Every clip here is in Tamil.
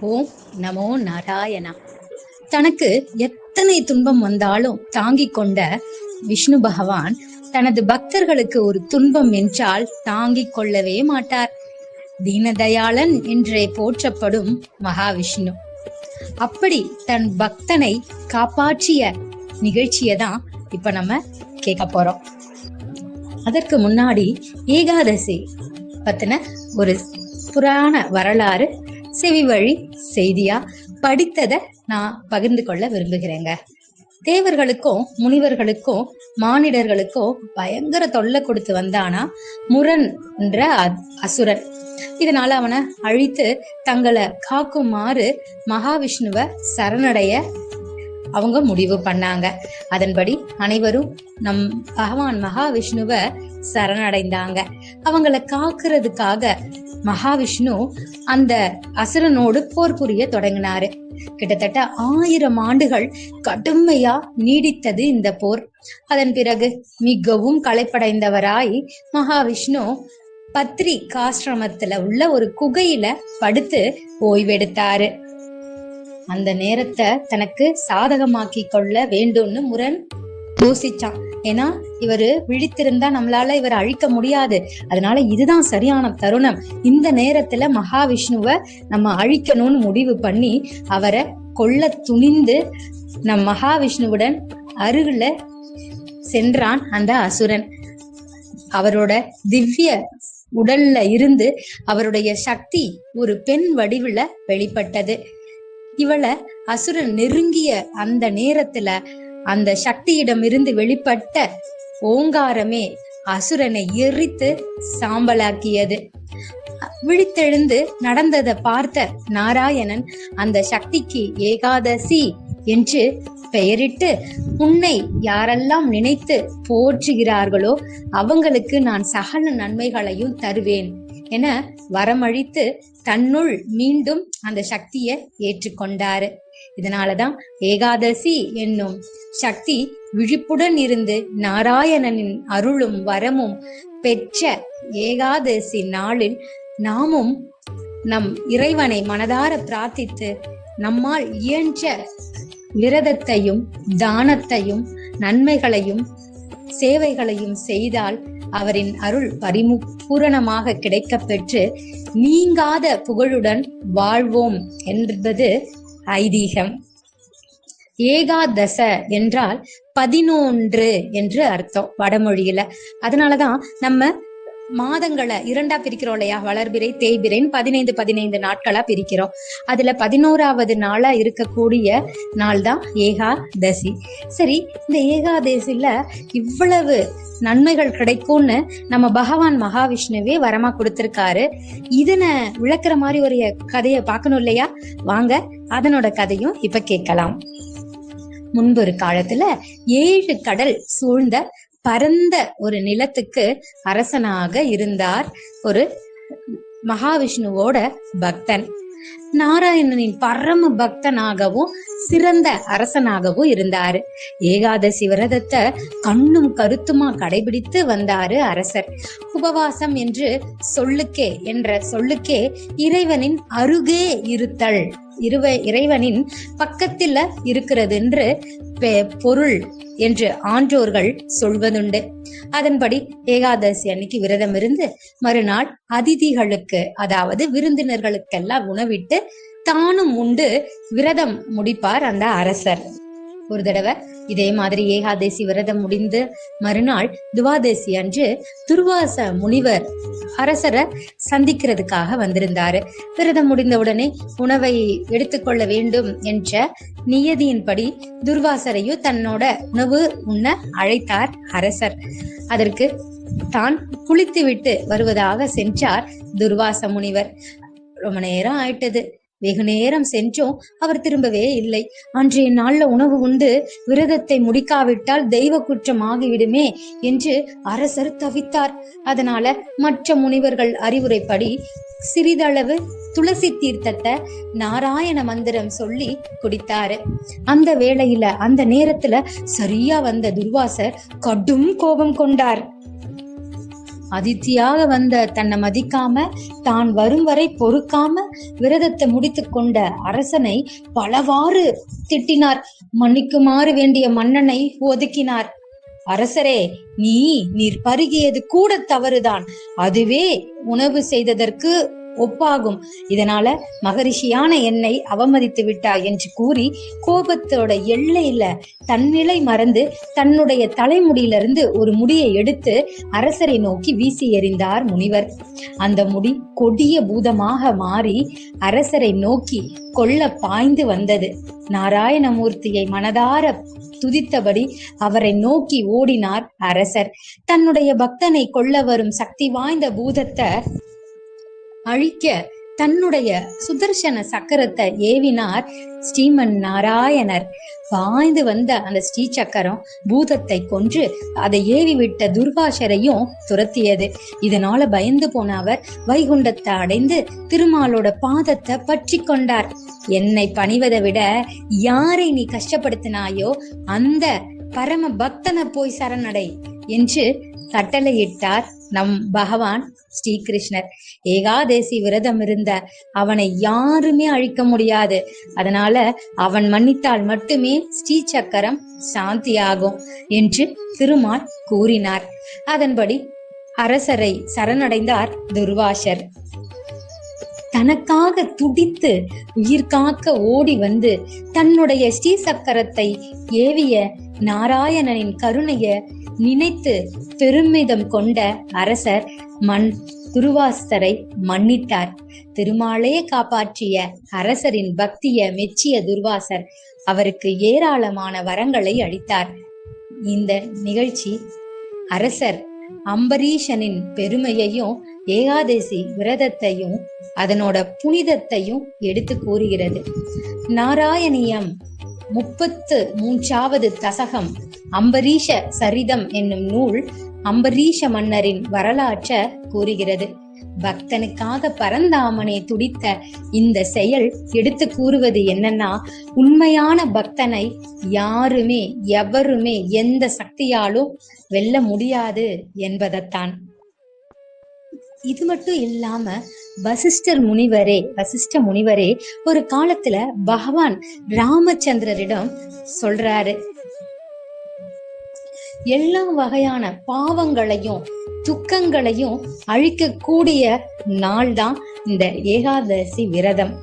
ஓம் நமோ நாராயணா. தனக்கு எத்தனை துன்பம் வந்தாலும் தாங்கிக் கொண்ட விஷ்ணு பகவான் தனது பக்தர்களுக்கு ஒரு துன்பம் என்றால் தாங்கிக் கொள்ளவே மாட்டார். தீனதயாளன் என்றே போற்றப்படும் மகாவிஷ்ணு. அப்படி தன் பக்தனை காப்பாற்றிய நிகழ்ச்சியை தான் இப்ப நம்ம கேட்க போறோம். அதற்கு முன்னாடி ஏகாதசி பத்தின ஒரு புராண வரலாறு செவி வழி செய்தியா? படித்ததை நான் பகிர்ந்து கொள்ள விரும்புகிறேங்க. தேவர்களுக்கும் முனிவர்களுக்கும் மானிடர்களுக்கும் பயங்கர தொல்லை கொடுத்து வந்தானா? முரண் என்ற அசுரன் இதனால அவனை அழித்து தங்களை காக்குமாறு மகாவிஷ்ணுவை சரணடைய அவங்க முடிவு பண்ணாங்க. அதன்படி அனைவரும் நம் பகவான் மகாவிஷ்ணுவை சரணடைந்தாங்க. அவங்களை காக்குறதுக்காக மகாவிஷ்ணு அந்த அசுரனோடு போர் புரிய தொடங்கினாரு. கிட்டத்தட்ட ஆயிரம் ஆண்டுகள் கடுமையா நீடித்தது இந்த போர். அதன் பிறகு மிகவும் களைப்படைந்தவராய் மகாவிஷ்ணு பத்ரி காசிரமத்துல உள்ள ஒரு குகையில படுத்து ஓய்வெடுத்தாரு. அந்த நேரத்தை தனக்கு சாதகமாக்கி கொள்ள வேண்டும்னு முரண் யோசிச்சான். ஏன்னா இவரு விழித்திருந்தா நம்மளால இவரை அழிக்க முடியாது. அதனால இதுதான் சரியான தருணம். இந்த நேரத்துல மகாவிஷ்ணுவை நம்ம அழிக்கணும்னு முடிவு பண்ணி அவரை கொல்ல துணிந்து நம் மகாவிஷ்ணுவுடன் அருகில சென்றான் அந்த அசுரன். அவரோட திவ்ய உடல்ல இருந்து அவருடைய சக்தி ஒரு பெண் வடிவுல வெளிப்பட்டது. இவளை அசுரன் நெருங்கிய அந்த நேரத்துல அந்த சக்தியிடம் இருந்து வெளிப்பட்ட ஓங்காரமே அசுரனை எரித்து சாம்பலாக்கியது. விழித்தெழுந்து நடந்ததை பார்த்த நாராயணன் அந்த சக்திக்கு ஏகாதசி என்று பெயரிட்டு உன்னை யாரெல்லாம் நினைத்து போற்றுகிறார்களோ அவங்களுக்கு நான் சகல நன்மைகளையும் தருவேன் என வரமழித்து தன்னுள் மீண்டும் அந்த சக்தியை ஏற்றுக்கொண்டாரு. இதனாலதான் ஏகாதசி என்னும் சக்தி விழிப்புடன் இருந்து நாராயணனின் அருளும் வரமும் பெற்ற ஏகாதசி நாளில் நாமும் நம் இறைவனை மனதார பிரார்த்தித்து நம்மால் இயன்ற விரதத்தையும் தானத்தையும் நன்மைகளையும் சேவைகளையும் செய்தால் அவரின் அருள் பரிபூரணமாக கிடைக்கப் பெற்று நீங்காத புகழுடன் வாழ்வோம் என்பது ஐதீகம். ஏகாதச என்றால் பதினொன்று என்று அர்த்தம் வடமொழியில. அதனாலதான் நம்ம மாதங்களை இரண்டா பிரிக்கிறோம் இல்லையா? வளர்பிறை தேய்பிரைன்னு பதினைந்து பதினைந்து நாட்களா பிரிக்கிறோம். அதுல பதினோராவது நாளா இருக்கக்கூடிய நாள் தான் ஏகாதசி. சரி இந்த ஏகாதசியில இவ்வளவு நன்மைகள் கிடைக்கும்னு நம்ம பகவான் மகாவிஷ்ணுவே வரமா கொடுத்திருக்காரு. இதனை விளக்குற மாதிரி ஒரு கதையை பார்க்கணும் இல்லையா? வாங்க அதனோட கதையும் இப்ப கேட்கலாம். முன்பு ஒரு காலத்துல ஏழு கடல் சூழ்ந்த பரந்த ஒரு நிலத்துக்கு அரசனாக இருந்தார் ஒரு மகாவிஷ்ணுவோட பக்தன். நாராயணனின் பரம பக்தனாகவும் சிறந்த அரசனாகவும் இருந்தாரு. ஏகாதசி விரதத்தை கண்ணும் கருத்துமா கடைபிடித்து வந்தாரு அரசர். உபவாசம் என்று சொல்லுக்கே என்ற சொல்லுக்கே இறைவனின் அருகே இருத்தல். இருவ இறைவனின் பக்கத்தில் இருக்கிறது என்று பெ- பொருள் என்று ஆன்றோர்கள் சொல்வதுண்டு. அதன்படி ஏகாதசி அன்னைக்கு விரதம் இருந்து மறுநாள் அதிதிகளுக்கு அதாவது விருந்தினர்களுக்கெல்லாம் உணவிட்டு தானும் உண்டு விரதம் முடிப்பார் அந்த அரசர். ஒரு தடவை இதே மாதிரி ஏகாதசி விரதம் முடிந்து மறுநாள் துவாதசி அன்று துர்வாச முனிவர் அரசரை சந்திக்கிறதுக்காக வந்திருந்தாரு. விரதம் முடிந்தவுடனே உணவை எடுத்துக்கொள்ள வேண்டும் என்ற நியதியின்படி துர்வாசரையும் தன்னோட உணவு உண்ண அழைத்தார் அரசர். அதற்கு தான் குளித்துவிட்டு வருவதாக சென்றார் துர்வாச முனிவர். ரொம்ப நேரம் ஆயிட்டது. வெகு நேரம் சென்றும் அவர் திரும்பவே இல்லை. அன்றைய நாள்ல உணவு உண்டு விரதத்தை முடிக்காவிட்டால் தெய்வ குற்றம் ஆகிவிடுமே என்று அரசர் தவித்தார். அதனால மற்ற முனிவர்கள் அறிவுரைப்படி சிறிதளவு துளசி தீர்த்தத்தை நாராயண மந்திரம் சொல்லி குடித்தாரு. அந்த வேளையில அந்த நேரத்துல சரியா வந்த துர்வாசர் கடும் கோபம் கொண்டார். அதித்தியாக வந்த தன்னை மதிக்காம தான் வரும் வரை பொறுக்காம விரதத்தை முடித்து கொண்ட அரசனை பலவாறு திட்டினார். மன்னிக்குமாறு வேண்டிய மன்னனை ஒதுக்கினார். அரசரே நீ நீர் பருகியது கூட தவறுதான். அதுவே உணவு செய்ததற்கு ஒப்பாகும். இதனால மகரிஷியான என்னை அவமதித்து விட்டாய் என்று கூறி கோபத்தோட எல்லையில தன்னிலை மறந்து தன்னுடைய தலைமுடியிலிருந்து ஒரு முடியை எடுத்து அரசரை நோக்கி வீசி எறிந்தார் முனிவர். அந்த முடி கொடிய பூதமாக மாறி அரசரை நோக்கி கொல்ல பாய்ந்து வந்தது. நாராயணமூர்த்தியை மனதார துதித்தபடி அவரை நோக்கி ஓடினார் அரசர். தன்னுடைய பக்தனை கொல்ல வரும் சக்தி வாய்ந்த பூதத்தை அழிக்க தன்னுடைய சுதர்சன சக்கரத்தை ஏவினார் ஸ்ரீமன் நாராயணர். பாய்ந்து வந்த அந்த ஸ்ரீ சக்கரம் பூதத்தை கொன்று அதை ஏவி விட்ட துர்வாசரையும் துரத்தியது. இதனால பயந்து போன அவர் வைகுண்டத்தை அடைந்து திருமாலோட பாதத்தை பற்றி கொண்டார். என்னை பணிவதை விட யாரை நீ கஷ்டப்படுத்தினாயோ அந்த பரம பக்தனை போய் சரணடை என்று கட்டளையிட்டார் நம் பகவான் ஸ்ரீகிருஷ்ணர். ஏகாதேசி விரதம் இருந்த அவனை யாருமே அழிக்க முடியாது. அதனால அவன் மன்னித்தால் மட்டுமே ஸ்ரீ சக்கரம் சாந்தியாகும் என்று திருமால் கூறினார். அதன்படி அரசரை சரணடைந்தார் துர்வாசர். தனக்காக துடித்து உயிர் காக்க ஓடி வந்து தன்னுடைய ஸ்ரீ சக்கரத்தை ஏவிய நாராயணனின் கருணைய நினைத்து பெருமிதம் கொண்ட அரசர் மண் துருவாஸ்தரை மன்னித்தார். திருமாலே காப்பாற்றிய அரசரின் பக்திய மெச்சிய துர்வாசர் அவருக்கு ஏராளமான வரங்களை அளித்தார். இந்த நிகழ்ச்சி அரசர் அம்பரீஷனின் பெருமையையும் ஏகாதசி விரதத்தையும் அதனோட புனிதத்தையும் எடுத்து கூறுகிறது. நாராயணியம் முப்பத்து மூன்றாவது தசகம் அம்பரீஷ சரிதம் என்னும் நூல் அம்பரீஷ மன்னரின் வரலாற்ற கூறுகிறது. பக்தனுக்காக பரந்தாமனே துடித்த இந்த செயல் எடுத்து கூறுவது என்னன்னா உண்மையான பக்தனை யாருமே எவருமே எந்த சக்தியாலும் வெல்ல முடியாது என்பதைத்தான். இது மட்டும் இல்லாம வசிஷ்டர் முனிவரே வசிஷ்ட முனிவரே ஒரு காலத்துல பகவான் ராமச்சந்திரரிடம் சொல்றாரு. எல்லா வகையான பாவங்களையும் துக்கங்களையும் அழிக்கக்கூடிய நாள் தான் இந்த ஏகாதசி விரதம்.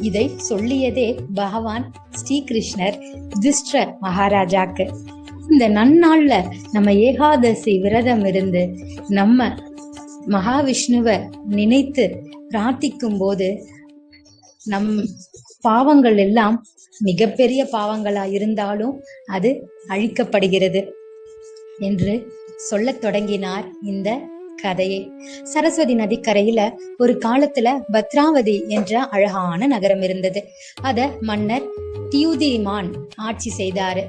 இதை சொல்லியதே பகவான் ஸ்ரீகிருஷ்ணர் திஷ்ட மகாராஜாக்கு. இந்த நன்னாள்ல நம்ம ஏகாதசி விரதம் இருந்து நம்ம மகாவிஷ்ணுவை நினைத்து பிரார்த்திக்கும் போது நம் பாவங்கள் எல்லாம் மிகப்பெரிய பாவங்களா இருந்தாலும் அது அழிக்கப்படுகிறது என்று சொல்லத் தொடங்கினார் இந்த கதையை. சரஸ்வதி நதிக்கரையில ஒரு காலத்துல பத்ராவதி என்ற அழகான நகரம் இருந்தது. அத மன்னர் தியூதிமான் ஆட்சி செய்தாரு.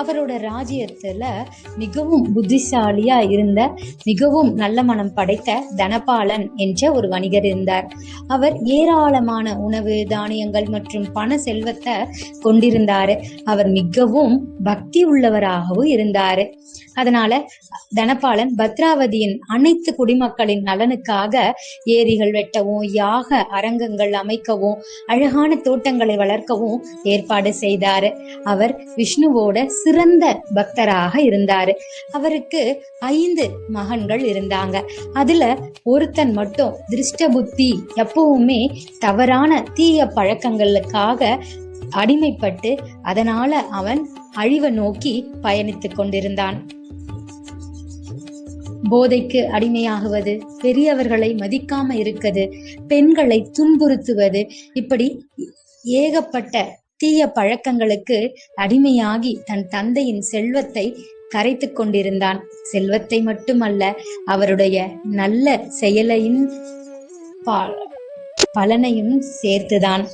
அவரோட ராஜ்யத்துல மிகவும் புத்திசாலியா இருந்த மிகவும் நல்ல மனம் படைத்த தனபாலன் என்ற ஒரு வணிகர் இருந்தார். அவர் ஏராளமான உணவு தானியங்கள் மற்றும் பண செல்வத்தை கொண்டிருந்தாரு. அவர் மிகவும் பக்தி உள்ளவராகவும் இருந்தாரு. அதனால தனபாலன் பத்ராவதியின் அனைத்து குடிமக்களின் நலனுக்காக ஏரிகள் வெட்டவும் யாக அரங்கங்கள் அமைக்கவும் அழகான தோட்டங்களை வளர்க்கவும் ஏற்பாடு செய்தாரு. அவர் விஷ்ணுவோட சிறந்த பக்தராக இருந்தாரு. அவருக்கு ஐந்து மகன்கள் இருந்தாங்க. அதுல ஒருத்தன் மட்டும் திருஷ்ட புத்தி எப்பவுமே தவறான தீய பழக்கங்களுக்காக அடிமைப்பட்டு அதனால அவன் அழிவை நோக்கி பயணித்துக் கொண்டிருந்தான். போதைக்கு அடிமையாகுவது பெரியவர்களை மதிக்காம இருக்குது பெண்களை துன்புறுத்துவது இப்படி ஏகப்பட்ட தீய பழக்கங்களுக்கு அடிமையாகி தன் தந்தையின் செல்வத்தை கரைத்து கொண்டிருந்தான். செல்வத்தை மட்டுமல்ல அவருடைய நல்ல செயலையும் பலனையும் சேர்த்துதான்.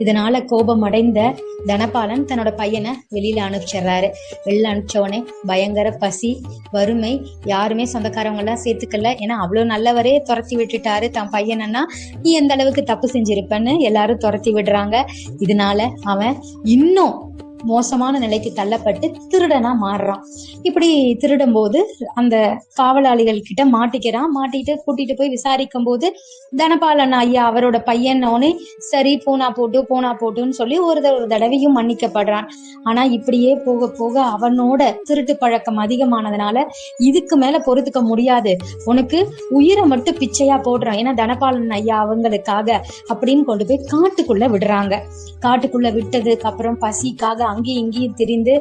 இதனால கோபம் அடைந்த தனபாலன் தன்னோட பையனை வெளியில அனுப்பிச்சிடுறாரு. வெளில அனுப்பிச்சோடனே பயங்கர பசி வறுமை யாருமே சொந்தக்காரவங்க எல்லாம் சேர்த்துக்கல. ஏன்னா அவ்வளவு நல்லவரே துரத்தி விட்டுட்டாரு. தன் பையனா நீ எந்த அளவுக்கு தப்பு செஞ்சிருப்பன்னு எல்லாரும் துரத்தி விடுறாங்க. இதனால அவன் இன்னும் மோசமான நிலைக்கு தள்ளப்பட்டு திருடனா மாறுறான். இப்படி திருடும் போது அந்த காவலாளிகள் கிட்ட மாட்டிக்கிறான். மாட்டிட்டு கூட்டிட்டு போய் விசாரிக்கும் போது தனபாலன் ஐயா அவரோட பையனோனே சரி போனா போட்டு போனா போட்டுன்னு சொல்லி ஒரு ஒரு தடவையும் மன்னிக்கப்படுறான். ஆனா இப்படியே போக போக அவனோட திருட்டு பழக்கம் அதிகமானதுனால இதுக்கு மேல பொறுத்துக்க முடியாது. உனக்கு உயிரை மட்டும் பிச்சையா போடுறான். ஏன்னா தனபாலன் ஐயா அவங்களுக்காக அப்படின்னு கொண்டு போய் காட்டுக்குள்ள விடுறாங்க. காட்டுக்குள்ள விட்டதுக்கு அப்புறம் பசிக்காக அங்கேயும் இங்கேயும் திரிந்து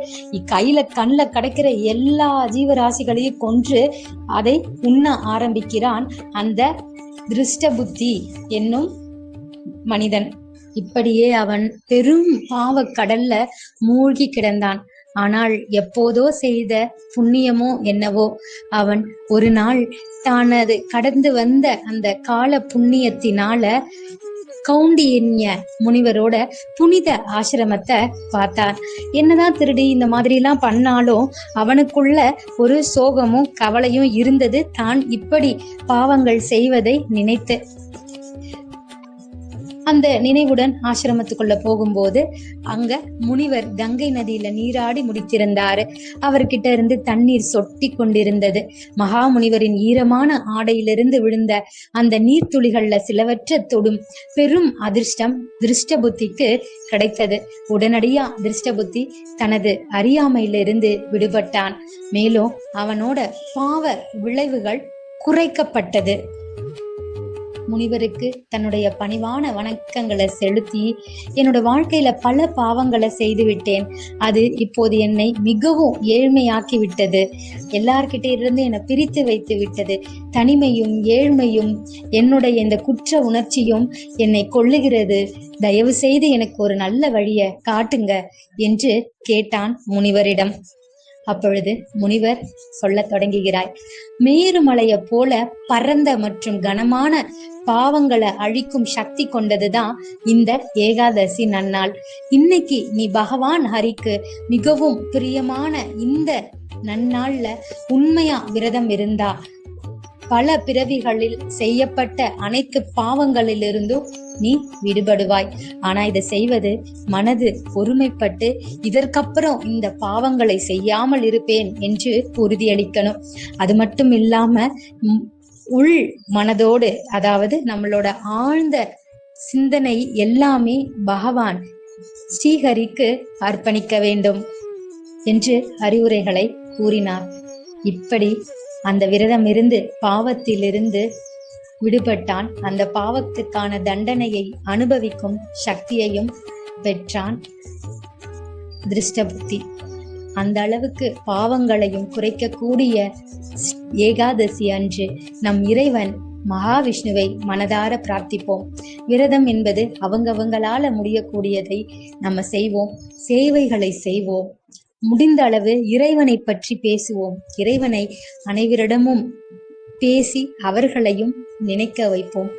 கையில கண்ணுல கிடைக்கிற எல்லா ஜீவராசிகளையும் கொன்று அதை உண்ண ஆரம்பிக்கிறான் அந்த திருஷ்ட புத்தி என்னும் மனிதன். இப்படியே அவன் பெரும் பாவ கடல்ல மூழ்கி கிடந்தான். ஆனால் எப்போதோ செய்த புண்ணியமோ என்னவோ அவன் ஒரு நாள் தானது கடந்து வந்த அந்த கால புண்ணியத்தினால கவுண்டியன்ய முனிவரோட புனித ஆசிரமத்தை பார்த்தான் என்னதான் திருடி இந்த மாதிரி எல்லாம் பண்ணாலும் அவனுக்குள்ள ஒரு சோகமும் கவலையும் இருந்தது. தான் இப்படி பாவங்கள் செய்வதை நினைத்து. அந்த நினைவுடன் ஆசிரமத்துக்குள்ள போகும்போது அங்க முனிவர் கங்கை நதியில நீராடி முடித்திருந்தாரு. அவர்கிட்ட இருந்து தண்ணீர் சொட்டி கொண்டிருந்தது. மகா முனிவரின் ஈரமான ஆடையிலிருந்து விழுந்த அந்த நீர்த்துளிகள்ல சிலவற்ற தொடும் பெரும் அதிர்ஷ்டம் திருஷ்ட புத்திக்கு கிடைத்தது. உடனடியா திருஷ்ட புத்தி தனது அறியாமையிலிருந்து விடுபட்டான். மேலும் அவனோட பாவ விளைவுகள் குறைக்கப்பட்டது. முனிவருக்கு தன்னுடைய பணிவான வணக்கங்களை செலுத்தி என்னோட வாழ்க்கையில பல பாவங்களை செய்து விட்டேன் அது இப்போது என்னை மிகவும் ஏழ்மையாக்கி விட்டது எல்லார்கிட்ட இருந்து என்னை பிரித்து வைத்து விட்டது தனிமையும் ஏழ்மையும் என்னுடைய இந்த குற்ற உணர்ச்சியும் என்னை கொள்ளுகிறது தயவு செய்து எனக்கு ஒரு நல்ல வழியை காட்டுங்க என்று கேட்டான் முனிவரிடம். அப்பொழுது முனிவர் சொல்லத் தொடங்குகிறாய் மேருமலையை போல பரந்த மற்றும் கனமான பாவங்களை அழிக்கும் சக்தி கொண்டதுதான் இந்த ஏகாதசி நன்னாள். இன்னைக்கு நீ பகவான் ஹரிக்கு மிகவும் பிரியமான இந்த நன்னாள்ல உண்மையா விரதம் இருந்தா பல பிறவிகளில் செய்யப்பட்ட அனைத்து பாவங்களிலிருந்தும் நீ விடுபடுவாய். ஆனா இதை செய்வது மனது ஒருமைப்பட்டு இதற்கப்புறம் இந்த பாவங்களை செய்யாமல் இருப்பேன் என்று உறுதியளிக்கணும். அது மட்டும் இல்லாம உள் மனதோடு அதாவது நம்மளோட ஆழ்ந்த சிந்தனை எல்லாமே பகவான் ஸ்ரீஹரிக்கு அர்ப்பணிக்க வேண்டும் என்று அறிவுரைகளை கூறினார். இப்படி அந்த விரதம் இருந்து பாவத்திலிருந்து விடுபட்டான். அந்த பாவத்துக்கான தண்டனையை அனுபவிக்கும் சக்தியையும் பெற்றான். திருஷ்டபுத்தி. அந்த அளவுக்கு பாவங்களையும் குறைக்கக்கூடிய ஏகாதசி அன்று நம் இறைவன் மகாவிஷ்ணுவை மனதார பிரார்த்திப்போம். விரதம் என்பது அவங்கவங்களால முடியக்கூடியதை நம்ம செய்வோம். சேவைகளை செய்வோம். முடிந்த அளவு இறைவனை பற்றி பேசுவோம். இறைவனை அனைவரிடமும் பேசி அவர்களையும் நினைக்க வைப்போம்.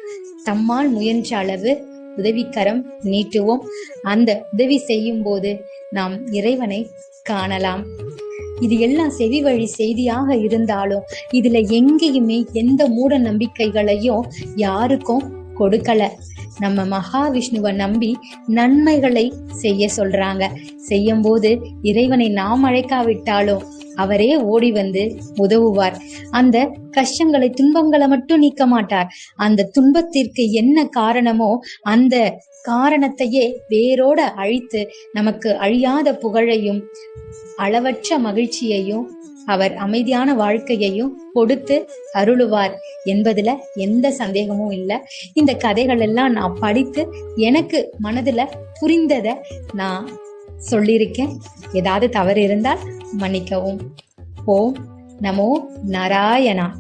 தம்மால் முயன்ற அளவு உதவிக்கரம் நீட்டுவோம். அந்த உதவி செய்யும் போது நாம் இறைவனை காணலாம். இது எல்லாம் செவி வழி செய்தியாக இருந்தாலும் இதுல எங்கேயுமே எந்த மூட நம்பிக்கைகளையும் யாருக்கும் கொடுக்கல. நம்ம மகாவிஷ்ணுவை நம்பி நன்மைகளை செய்ய சொல்றாங்க. செய்யும் போது இறைவனை நாம் அழைக்காவிட்டாலும் அவரே ஓடி வந்து உதவுவார். அந்த கஷ்டங்களை துன்பங்களை மட்டும் நீக்க மாட்டார். அந்த துன்பத்திற்கு என்ன காரணமோ அந்த காரணத்தையே வேரோட அழித்து நமக்கு அழியாத புகழையும் அளவற்ற மகிழ்ச்சியையும் அவர் அமைதியான வாழ்க்கையையும் கொடுத்து அருளுவார் என்பதுல எந்த சந்தேகமும் இல்லை. இந்த கதைகள் எல்லாம் நான் படித்து எனக்கு மனதுல புரிந்ததை நான் சொல்லியிருக்கேன். ஏதாவது தவறு இருந்தால் மன்னிக்கவும். ஓம் நமோ நாராயணா.